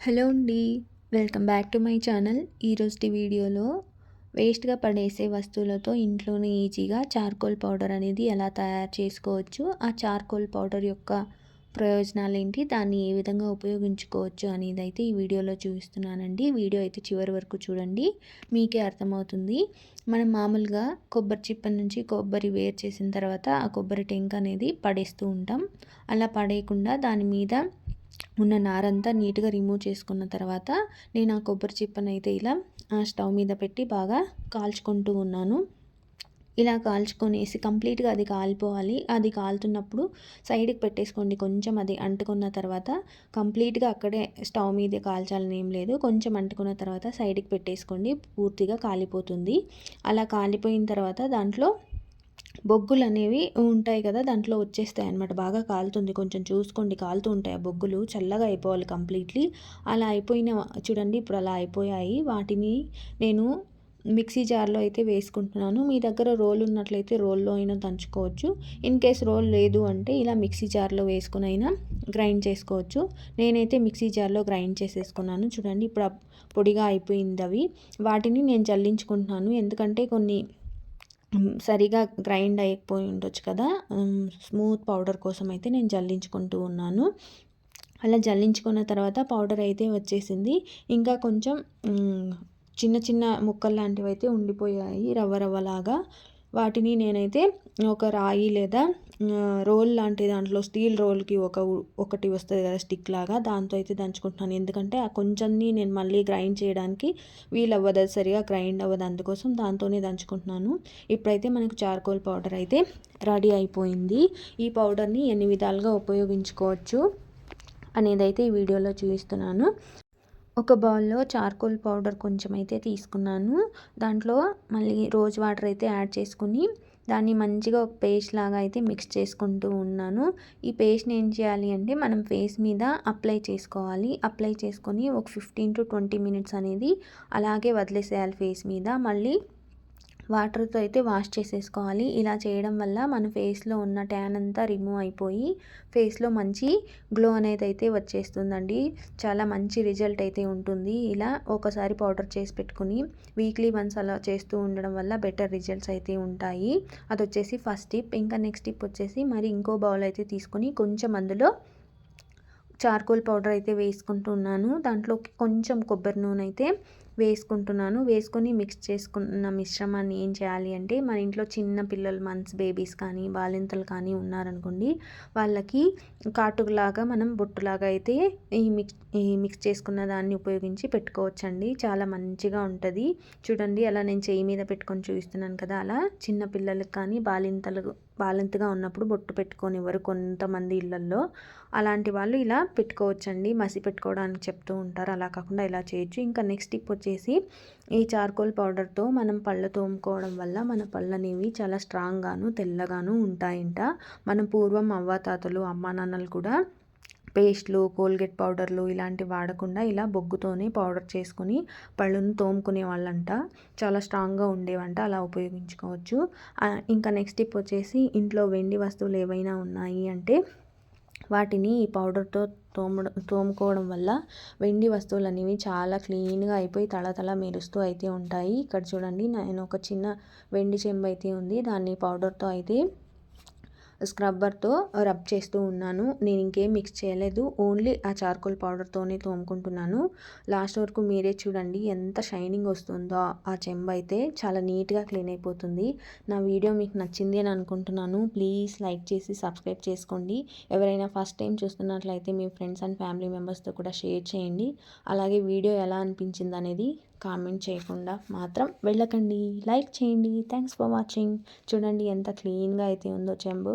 Hello అండి welcome back to my channel. ఈరోజు వీడియోలో వేస్ట్గా పడేసే వస్తువులతో ఇంట్లోనే ఈజీగా చార్కోల్ పౌడర్ అనేది ఎలా తయారు చేసుకోవచ్చు ఆ చార్కోల్ పౌడర్ యొక్క ప్రయోజనాలు ఏంటి దాన్ని ఏ విధంగా ఉపయోగించుకోవచ్చు అనేది అయితే ఈ వీడియోలో చూపిస్తున్నానండి. వీడియో అయితే చివరి వరకు చూడండి మీకే అర్థమవుతుంది. మనం మామూలుగా కొబ్బరి చిప్ప నుంచి కొబ్బరి వేరు చేసిన తర్వాత ఆ కొబ్బరి టెంక్ అనేది పడేస్తూ ఉంటాం. అలా పడేయకుండా దాని మీద ఉన్న నారంతా నీట్గా రిమూవ్ చేసుకున్న తర్వాత నేను ఆ కొబ్బరి చిప్పను అయితే ఇలా స్టవ్ మీద పెట్టి బాగా కాల్చుకుంటూ ఉన్నాను. ఇలా కాల్చుకొనేసి కంప్లీట్గా అది కాలిపోవాలి. అది కాలుతున్నప్పుడు సైడ్కి పెట్టేసుకోండి. కొంచెం అది అంటుకున్న తర్వాత కంప్లీట్గా అక్కడే స్టవ్ మీద కాల్చాలని ఏం లేదు. కొంచెం అంటుకున్న తర్వాత సైడ్కి పెట్టేసుకోండి. పూర్తిగా కాలిపోతుంది. అలా కాలిపోయిన తర్వాత దాంట్లో బొగ్గులు అనేవి ఉంటాయి కదా దాంట్లో వచ్చేస్తాయి అనమాట బాగా కాలుతుంది. కొంచెం చూసుకోండి. కాలుతూ ఉంటాయి ఆ బొగ్గులు. చల్లగా అయిపోవాలి కంప్లీట్లీ. అలా అయిపోయిన చూడండి. ఇప్పుడు అలా అయిపోయాయి. వాటిని నేను మిక్సీ జార్లో అయితే వేసుకుంటున్నాను. మీ దగ్గర రోల్ ఉన్నట్లయితే రోల్లో అయినా దంచుకోవచ్చు. ఇన్ కేస్ రోల్ లేదు అంటే ఇలా మిక్సీ జార్లో వేసుకుని అయినా గ్రైండ్ చేసుకోవచ్చు. నేనైతే మిక్సీ జార్లో గ్రైండ్ చేసేసుకున్నాను. చూడండి. ఇప్పుడు పొడిగా అయిపోయింది అవి. వాటిని నేను చల్లించుకుంటున్నాను. ఎందుకంటే కొన్ని సరిగా గ్రైండ్ అయిపోయి ఉండొచ్చు కదా. స్మూత్ పౌడర్ కోసం అయితే నేను జల్లించుకుంటూ ఉన్నాను. అలా జల్లించుకున్న తర్వాత పౌడర్ అయితే వచ్చేసింది. ఇంకా కొంచెం చిన్న చిన్న ముక్కలు లాంటివి అయితే ఉండిపోయాయి రవ్వ రవ్వలాగా. వాటిని నేనైతే ఒక రాయి లేదా రోల్ లాంటి దాంట్లో స్టీల్ రోల్కి ఒక ఒకటి వస్తుంది కదా స్టిక్ లాగా దాంతో అయితే దంచుకుంటున్నాను. ఎందుకంటే ఆ కొంచెంని నేను మళ్ళీ గ్రైండ్ చేయడానికి వీలు అవ్వదు సరిగా గ్రైండ్ అవ్వదు అందుకోసం దాంతోనే దంచుకుంటున్నాను. ఇప్పుడైతే మనకు చార్కోల్ పౌడర్ అయితే రెడీ అయిపోయింది. ఈ పౌడర్ని ఎన్ని విధాలుగా ఉపయోగించుకోవచ్చు అనేది అయితే ఈ వీడియోలో చూపిస్తున్నాను. ఒక బౌల్లో చార్కోల్ పౌడర్ కొంచెం అయితే తీసుకున్నాను. దాంట్లో మళ్ళీ రోజ్ వాటర్ అయితే యాడ్ చేసుకుని దాన్ని మంచిగా ఒక పేస్ట్ లాగా అయితే మిక్స్ చేసుకుంటూ ఉన్నాను. ఈ పేస్ట్ని ఏం చేయాలి అంటే మనం ఫేస్ మీద అప్లై చేసుకోవాలి. అప్లై చేసుకొని ఒక ఫిఫ్టీన్ టు ట్వంటీ మినిట్స్ అనేది అలాగే వదిలేసేయాలి ఫేస్ మీద. మళ్ళీ వాటర్తో అయితే వాష్ చేసేసుకోవాలి. ఇలా చేయడం వల్ల మన ఫేస్లో ఉన్న ట్యాన్ అంతా రిమూవ్ అయిపోయి ఫేస్లో మంచి గ్లో అనేది అయితే వచ్చేస్తుందండి. చాలా మంచి రిజల్ట్ అయితే ఉంటుంది. ఇలా ఒకసారి పౌడర్ చేసి పెట్టుకుని వీక్లీ వన్స్ అలా చేస్తూ ఉండడం వల్ల బెటర్ రిజల్ట్స్ అయితే ఉంటాయి. అది వచ్చేసి ఫస్ట్ టిప్. ఇంకా నెక్స్ట్ టిప్ వచ్చేసి మరి ఇంకో బౌల్ అయితే తీసుకొని కొంచెం అందులో చార్కోల్ పౌడర్ అయితే వేసుకుంటున్నాను. దాంట్లో కొంచెం కొబ్బరి నూనె అయితే వేసుకుంటున్నాను. వేసుకొని మిక్స్ చేసుకున్న మిశ్రమాన్ని ఏం చేయాలి అంటే మన ఇంట్లో చిన్న పిల్లలు మంత్స్ బేబీస్ కానీ బాలింతలు కానీ ఉన్నారనుకోండి వాళ్ళకి కాటులాగా మనం బొట్టులాగా అయితే ఈ మిక్స్ ఈ మిక్స్ చేసుకున్న దాన్ని ఉపయోగించి పెట్టుకోవచ్చండి. చాలా మంచిగా ఉంటుంది. చూడండి అలా నేను చేయి మీద పెట్టుకొని చూపిస్తున్నాను కదా అలా చిన్న పిల్లలకు కానీ బాలింతలు బాలింతగా ఉన్నప్పుడు బొట్టు పెట్టుకొనివ్వరు కొంతమంది ఇళ్ళల్లో అలాంటి వాళ్ళు ఇలా పెట్టుకోవచ్చండి. మసి పెట్టుకోవడానికి చెప్తూ ఉంటారు. అలా కాకుండా ఇలా చేయొచ్చు. ఇంకా నెక్స్ట్ టిప్ వచ్చేసి ఈ చార్కోల్ పౌడర్తో మనం పళ్ళు తోముకోవడం వల్ల మన పళ్ళు అనేవి చాలా స్ట్రాంగ్గాను తెల్లగాను ఉంటాయంట. మనం పూర్వం అవ్వాతాతలు అమ్మా నాన్నలు కూడా పేస్ట్లు కోల్గేట్ పౌడర్లు ఇలాంటివి వాడకుండా ఇలా బొగ్గుతోనే పౌడర్ చేసుకుని పళ్ళును తోముకునే వాళ్ళంట. చాలా స్ట్రాంగ్గా ఉండేవంట. అలా ఉపయోగించుకోవచ్చు. ఇంకా నెక్స్ట్ టిప్ వచ్చేసి ఇంట్లో వెండి వస్తువులు ఏవైనా ఉన్నాయి అంటే వాటిని ఈ పౌడర్తో తోమడం తోముకోవడం వల్ల వెండి వస్తువులు అనేవి చాలా క్లీన్గా అయిపోయి తళతళ మెరుస్తూ అయితే ఉంటాయి. ఇక్కడ చూడండి నేను ఒక చిన్న వెండి చెంబు అయితే ఉంది. దాన్ని పౌడర్తో అయితే స్క్రబ్బర్తో రబ్ చేస్తూ ఉన్నాను. నేను ఇంకేం మిక్స్ చేయలేదు. ఓన్లీ ఆ చార్కోల్ పౌడర్తోనే తోముకుంటున్నాను. లాస్ట్ వరకు మీరే చూడండి ఎంత షైనింగ్ వస్తుందో. ఆ చెంబు అయితే చాలా నీట్గా క్లీన్ అయిపోతుంది. నా వీడియో మీకు నచ్చింది అని అనుకుంటున్నాను. ప్లీజ్ లైక్ చేసి సబ్స్క్రైబ్ చేసుకోండి. ఎవరైనా ఫస్ట్ టైం చూస్తున్నట్లయితే మీ ఫ్రెండ్స్ అండ్ ఫ్యామిలీ మెంబర్స్తో కూడా షేర్ చేయండి. అలాగే వీడియో ఎలా అనిపించింది అనేది కామెంట్ చేయకుండా మాత్రం వెళ్ళకండి. లైక్ చేయండి. Thanks for watching. చూడండి ఎంత క్లీన్గా అయితే ఉందో చెంబు.